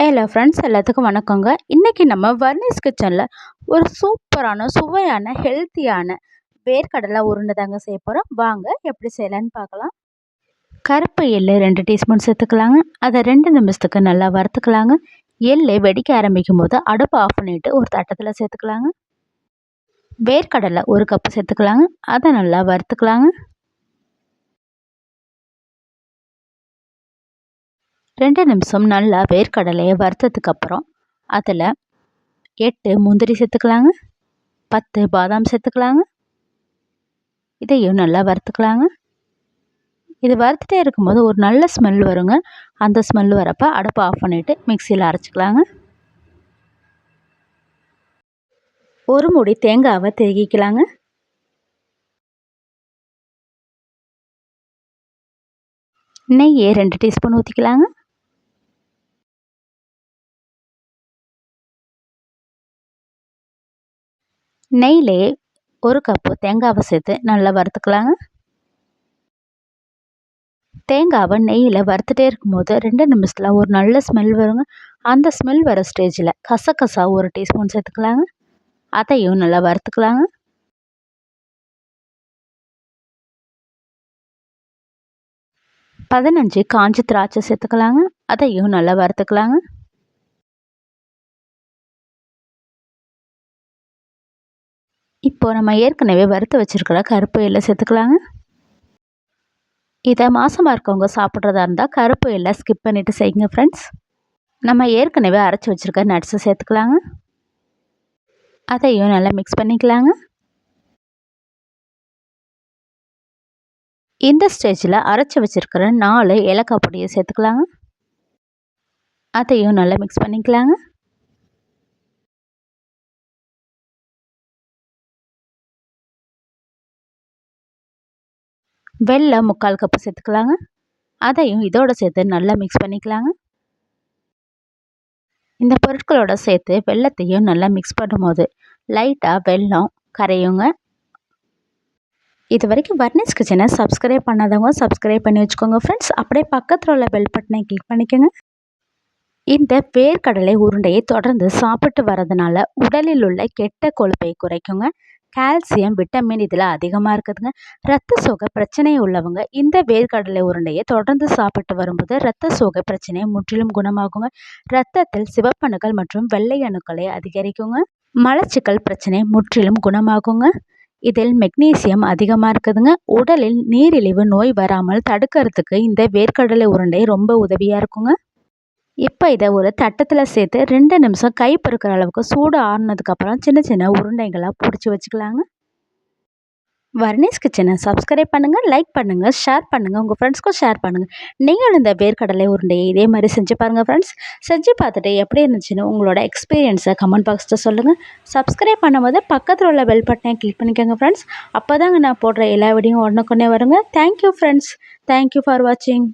Hello friends எல்லாத்துக்கும் வணக்கங்க. இன்றைக்கி நம்ம வர்னிஸ் கிச்சனில் ஒரு சூப்பரான சுவையான ஹெல்த்தியான வேர்க்கடலை உருண்டை தாங்க செய்ய போகிறோம் வாங்க எப்படி செய்யலான்னு பார்க்கலாம். கருப்பு எள்ளு ரெண்டு டீஸ்பூன் சேர்த்துக்கலாங்க. அதை ரெண்டு நிமிஷத்துக்கு நல்லா வறுத்துக்கலாங்க. எள்ளு வெடிக்க ஆரம்பிக்கும் போது அடுப்பு ஆஃப் பண்ணிவிட்டு ஒரு தட்டத்தில் சேர்த்துக்கலாங்க. வேர்க்கடலை ஒரு கப்பு சேர்த்துக்கலாங்க. அதை நல்லா வறுத்துக்கலாங்க. ரெண்டு நிமிஷம் நல்லா வேர்க்கடலையை வறுத்ததுக்கப்புறம் அதில் எட்டு முந்திரி சேர்த்துக்கலாங்க பத்து பாதாம் சேர்த்துக்கலாங்க. இதையும் நல்லா வறுத்துக்கலாங்க. இது வறுத்துட்டே இருக்கும்போது ஒரு நல்ல ஸ்மெல் வருங்க. அந்த ஸ்மெல் வரப்போ அடுப்பை ஆஃப் பண்ணிவிட்டு மிக்சியில் அரைச்சிக்கலாங்க. ஒரு முடி தேங்காவை தேகிக்கலாங்க நெய்யை ரெண்டு டீஸ்பூன் ஊற்றிக்கலாங்க நெய்லே ஒரு கப்பு தேங்காவை சேர்த்து நல்லா வறுத்துக்கலாங்க. தேங்காவை நெய்யில் வறுத்துட்டே இருக்கும்போது ரெண்டு நிமிஷத்தில் ஒரு நல்ல ஸ்மெல் வருங்க. அந்த ஸ்மெல் வர ஸ்டேஜில் கசகசா ஒரு டீஸ்பூன் சேர்த்துக்கலாங்க. அதையும் நல்லா வறுத்துக்கலாங்க. பதினஞ்சு காஞ்சி திராட்சை சேர்த்துக்கலாங்க. அதையும் நல்லா வறுத்துக்கலாங்க. இப்போ நம்ம ஏற்கனவே வறுத்து வச்சுருக்கிற கருப்பு எல்லை சேர்த்துக்கலாங்க. இதை மாதமாக இருக்கவங்க சாப்பிட்றதா இருந்தால் கருப்பு எல்லை ஸ்கிப் பண்ணிவிட்டு செய்யுங்க ஃப்ரெண்ட்ஸ் நம்ம ஏற்கனவே அரைச்சி வச்சுருக்க நட்ஸை சேர்த்துக்கலாங்க. அதையும் நல்லா மிக்ஸ் பண்ணிக்கலாங்க. இந்த ஸ்டேஜில் அரைச்சி வச்சுருக்கிற நாலு ஏலக்காய் பொடியை சேர்த்துக்கலாங்க. அதையும் நல்லா மிக்ஸ் பண்ணிக்கலாங்க. வெள்ளம் முக்கால் கப்பு சேர்த்துக்கலாங்க. அதையும் இதோட சேர்த்து நல்லா மிக்ஸ் பண்ணிக்கலாங்க. இந்த பொருட்களோட சேர்த்து வெள்ளத்தையும் நல்லா மிக்ஸ் பண்ணும்போது லைட்டாக வெல்லம் கரையுங்க. இது வரைக்கும் வர்னிஸ் கிச்சனை சப்ஸ்கிரைப் பண்ணாதவங்க சப்ஸ்கிரைப் பண்ணி வச்சுக்கோங்க ஃப்ரெண்ட்ஸ் அப்படியே பக்கத்தில் உள்ள பெல் பட்டனை கிளிக் பண்ணிக்கோங்க. இந்த வேர்க்கடலை உருண்டையை தொடர்ந்து சாப்பிட்டு வரதுனால உடலில் உள்ள கெட்ட கொழுப்பை குறைக்குங்க. கால்சியம் விட்டமின் இதில் அதிகமாக இருக்குதுங்க. ரத்த சோகை பிரச்சனை உள்ளவங்க இந்த வேர்க்கடலை உருண்டையை தொடர்ந்து சாப்பிட்டு வரும்போது ரத்த சோகை பிரச்சனையை முற்றிலும் குணமாகுங்க. ரத்தத்தில் சிவப்பணுக்கள் மற்றும் வெள்ளை அணுக்களை அதிகரிக்குங்க. மலச்சிக்கல் பிரச்சனை முற்றிலும் குணமாகுங்க. இதில் மெக்னீசியம் அதிகமாக இருக்குதுங்க. உடலில் நீரிழிவு நோய் வராமல் தடுக்கிறதுக்கு இந்த வேர்க்கடலை உருண்டை ரொம்ப உதவியாக இருக்குங்க. இப்போ இதை ஒரு தட்டத்தில் சேர்த்து ரெண்டு நிமிஷம் கை பொறுக்கிற அளவுக்கு சூடு ஆறுனதுக்கப்புறம் சின்ன சின்ன உருண்டைகளாக பிடிச்சி வச்சுக்கலாங்க. வர்ணேஷ் கிச்சனை சப்ஸ்கிரைப் பண்ணுங்கள் லைக் பண்ணுங்கள் ஷேர் பண்ணுங்கள் உங்கள் ஃப்ரெண்ட்ஸ்க்கும் ஷேர் பண்ணுங்கள் நீங்களும் இந்த வேர்க்கடலை உருண்டையை இதே மாதிரி செஞ்சு பாருங்கள் ஃப்ரெண்ட்ஸ் செஞ்சு பார்த்துட்டு எப்படி இருந்துச்சுன்னு உங்களோட எக்ஸ்பீரியன்ஸை கமெண்ட் பாக்ஸில் சொல்லுங்கள் சப்ஸ்கிரைப் பண்ணும்போது பக்கத்தில் உள்ள பெல் பட்டனை கிளிக் பண்ணிக்கோங்க ஃப்ரெண்ட்ஸ் அப்போ தாங்க நான் போடுற எல்லா வீடியும் உடனுக்குன்னே வருங்க. தேங்க்யூ ஃப்ரெண்ட்ஸ் தேங்க்யூ ஃபார் வாட்சிங்